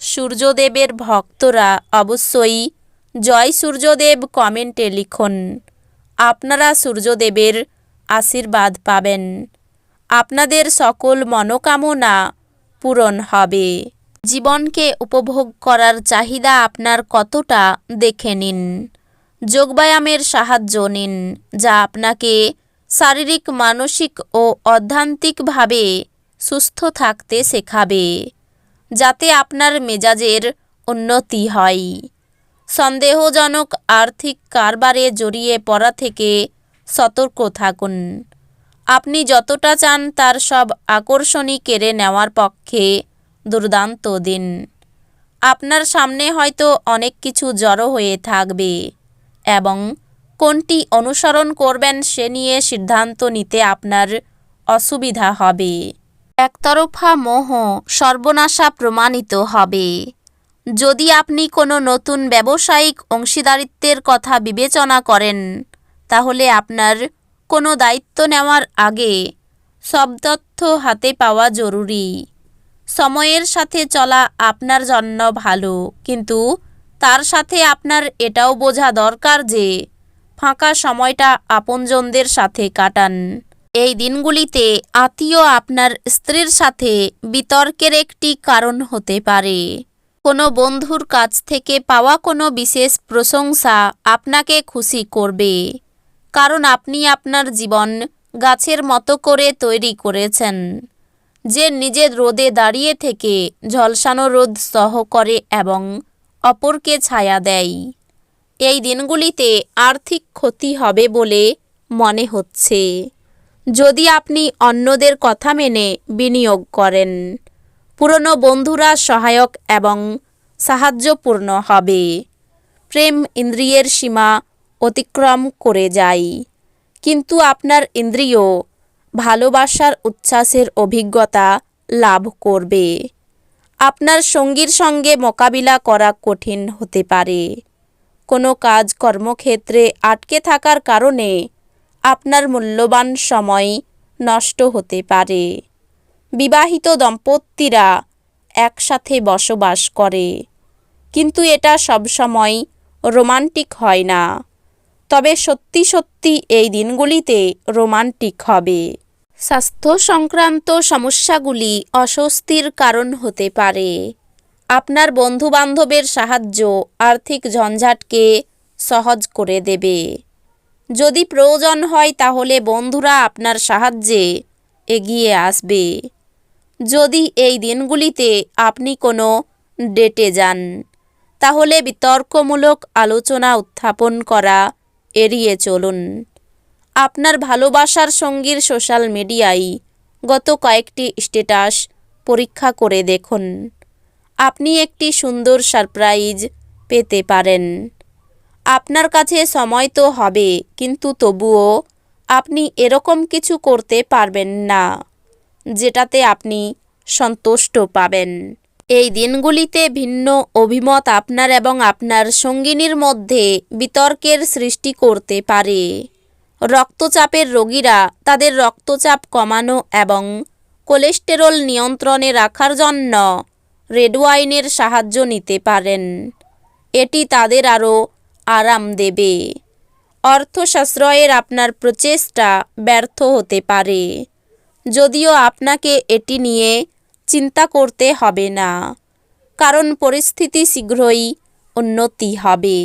সূর্যদেবের ভক্তরা অবশ্যই জয় সূর্যদেব কমেন্টে লিখুন। আপনারা সূর্যদেবের আশীর্বাদ পাবেন। আপনাদের সকল মনোকামনা পূরণ হবে। জীবনকে উপভোগ করার চাহিদা আপনার কতটা দেখে নিন। যোগব্যায়ামের সাহায্য নিন, যা আপনাকে শারীরিক, মানসিক ও অধ্যান্তিকভাবে সুস্থ থাকতে শেখাবে। যাতে আপনার মেজাজের উন্নতি হয়। সন্দেহজনক আর্থিক কারবারে জড়িয়ে পড়া থেকে সতর্ক থাকুন। আপনি যতটা চান তার সব আকর্ষণই কেড়ে নেওয়ার পক্ষে দুর্দান্ত দিন। আপনার সামনে হয়তো অনেক কিছু জড়ো হয়ে থাকবে এবং কোনটি অনুসরণ করবেন সে নিয়ে সিদ্ধান্ত নিতে আপনার অসুবিধা হবে। একতরফা মোহ সর্বনাশা প্রমাণিত হবে। যদি আপনি কোনো নতুন ব্যবসায়িক অংশীদারিত্বের কথা বিবেচনা করেন, তাহলে আপনার কোনো দায়িত্ব নেওয়ার আগে সব তথ্য হাতে পাওয়া জরুরি। সময়ের সাথে চলা আপনার জন্য ভালো, কিন্তু তার সাথে আপনার এটাও বোঝা দরকার যে ফাঁকা সময়টা আপনজনদের সাথে কাটান। এই দিনগুলিতে আত্মীয় আপনার স্ত্রীর সাথে বিতর্কের একটি কারণ হতে পারে। কোনো বন্ধুর কাছ থেকে পাওয়া কোনো বিশেষ প্রশংসা আপনাকে খুশি করবে। কারণ আপনি আপনার জীবন গাছের মতো করে তৈরি করেছেন। যে নিজের রোদে দাঁড়িয়ে থেকে ঝলসানো রোদ সহ করে এবং অপরকে ছায়া দেয়। এই দিনগুলিতে আর্থিক ক্ষতি হবে বলে মনে হচ্ছে। যদি আপনি অন্যদের কথা মেনে বিনিয়োগ করেন। পুরনো বন্ধুরা সহায়ক এবং সাহায্যপূর্ণ হবে। প্রেম ইন্দ্রিয়ের সীমা অতিক্রম করে যায়। কিন্তু আপনার ইন্দ্রিয় ভালোবাসার উচ্ছ্বাসের অভিজ্ঞতা লাভ করবে। আপনার সঙ্গীর সঙ্গে মোকাবিলা করা কঠিন হতে পারে। কোনো কাজ কর্মক্ষেত্রে আটকে থাকার কারণে আপনার মূল্যবান সময় নষ্ট হতে পারে। বিবাহিত দম্পতিরা একসাথে বসবাস করে। কিন্তু এটা সবসময় রোমান্টিক হয় না। তবে সত্যি সত্যি এই দিনগুলিতে রোমান্টিক হবে। স্বাস্থ্য সংক্রান্ত সমস্যাগুলি অস্বস্তির কারণ হতে পারে। আপনার বন্ধুবান্ধবের সাহায্য আর্থিক ঝঞ্ঝাটকে সহজ করে দেবে। যদি প্রয়োজন হয় তাহলে বন্ধুরা আপনার সাহায্যে এগিয়ে আসবে। যদি এই দিনগুলিতে আপনি কোনো ডেটে যান, তাহলে বিতর্কমূলক আলোচনা উত্থাপন করা এড়িয়ে চলুন। আপনার ভালোবাসার সঙ্গীর সোশ্যাল মিডিয়ায় গত কয়েকটি স্ট্যাটাস পরীক্ষা করে দেখুন। আপনি একটি সুন্দর সারপ্রাইজ পেতে পারেন। আপনার কাছে সময় তো হবে, কিন্তু তবুও আপনি এরকম কিছু করতে পারবেন না, যেটাতে আপনি সন্তুষ্ট পাবেন। এই দিনগুলিতে ভিন্ন অভিমত আপনার এবং আপনার সঙ্গিনীর মধ্যে বিতর্কের সৃষ্টি করতে পারে। রক্তচাপের রোগীরা তাদের রক্তচাপ কমানো এবং কোলেস্টেরল নিয়ন্ত্রণে রাখার জন্য রেড ওয়াইনের সাহায্য নিতে পারেন। এটি তাদের আরও আরাম দেবে। অর্থ সাশ্রয়ের আপনার প্রচেষ্টা ব্যর্থ হতে পারে। যদিও আপনাকে এটি নিয়ে চিন্তা করতে হবে না, কারণ পরিস্থিতি শীঘ্রই উন্নতি হবে।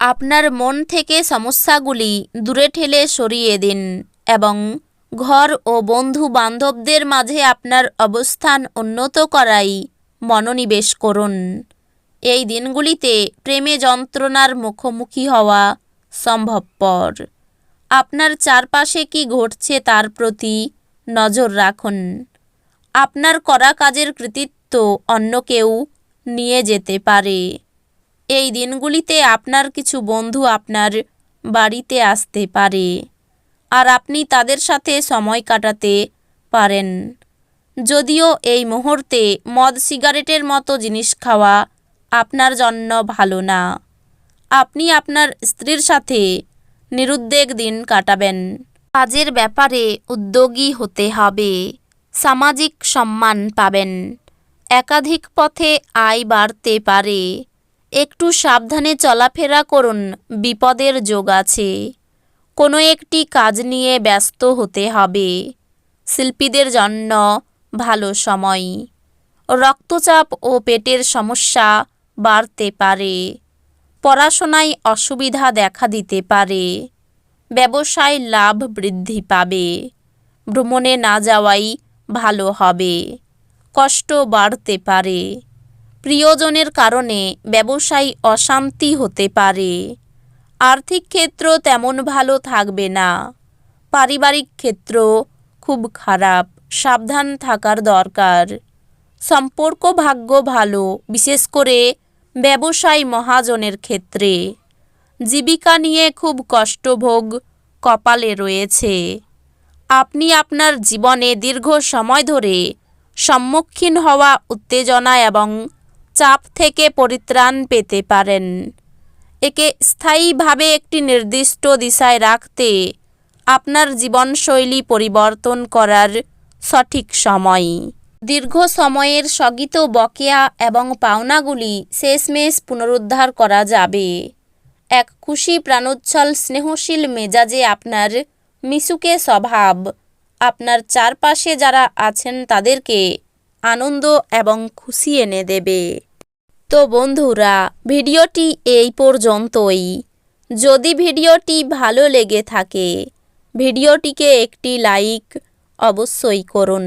আপনার মন থেকে সমস্যাগুলি দূরে ঠেলে সরিয়ে দিন এবং ঘর ও বন্ধু বান্ধবদের মাঝে আপনার অবস্থান উন্নত করাই মনোনিবেশ করুন। এই দিনগুলিতে প্রেমে যন্ত্রণার মুখোমুখি হওয়া সম্ভবপর। আপনার চারপাশে কি ঘটছে তার প্রতি নজর রাখুন। আপনার করা কাজের কৃতিত্ব অন্য কেউ নিয়ে যেতে পারে। এই দিনগুলিতে আপনার কিছু বন্ধু আপনার বাড়িতে আসতে পারে আর আপনি তাদের সাথে সময় কাটাতে পারেন। যদিও এই মুহূর্তে মদ সিগারেটের মতো জিনিস খাওয়া আপনার জন্য ভালো না। আপনি আপনার স্ত্রীর সাথে নিরুদ্বেগ দিন কাটাবেন। কাজের ব্যাপারে উদ্যোগী হতে হবে। সামাজিক সম্মান পাবেন। একাধিক পথে আয় বাড়তে পারে। একটু সাবধানে চলাফেরা করুন, বিপদের যোগ আছে। কোনো একটি কাজ নিয়ে ব্যস্ত হতে হবে। শিল্পীদের জন্য ভালো সময়। রক্তচাপ ও পেটের সমস্যা বাড়তে পারে। পড়াশোনায় অসুবিধা দেখা দিতে পারে। ব্যবসায় লাভ বৃদ্ধি পাবে। ভ্রমণে না যাওয়াই ভালো হবে। কষ্ট বাড়তে পারে। প্রিয়জনের কারণে ব্যবসায় অশান্তি হতে পারে। আর্থিক ক্ষেত্র তেমন ভালো থাকবে না। পারিবারিক ক্ষেত্র খুব খারাপ, সাবধান থাকার দরকার। সম্পর্ক ভাগ্য ভালো, বিশেষ করে ব্যবসায় মহাজনের ক্ষেত্রে। জীবিকা নিয়ে খুব কষ্টভোগ কপালে রয়েছে। আপনি আপনার জীবনে দীর্ঘ সময় ধরে সম্মুখীন হওয়া উত্তেজনা এবং চাপ থেকে পরিত্রাণ পেতে পারেন। একে স্থায়ীভাবে একটি নির্দিষ্ট দিশায় রাখতে আপনার জীবনশৈলী পরিবর্তন করার সঠিক সময়। দীর্ঘ সময়ের স্থগিত বকেয়া এবং পাওনাগুলি শেষমেশ পুনরুদ্ধার করা যাবে। এক খুশি প্রাণোচ্ছল স্নেহশীল মেজাজে আপনার মিশুকে স্বভাব, আপনার চারপাশে যারা আছেন তাদেরকে আনন্দ এবং খুশি এনে দেবে। তো বন্ধুরা, ভিডিওটি এই পর্যন্তই। যদি ভিডিওটি ভালো লেগে থাকে, ভিডিওটিকে একটি লাইক অবশ্যই করুন।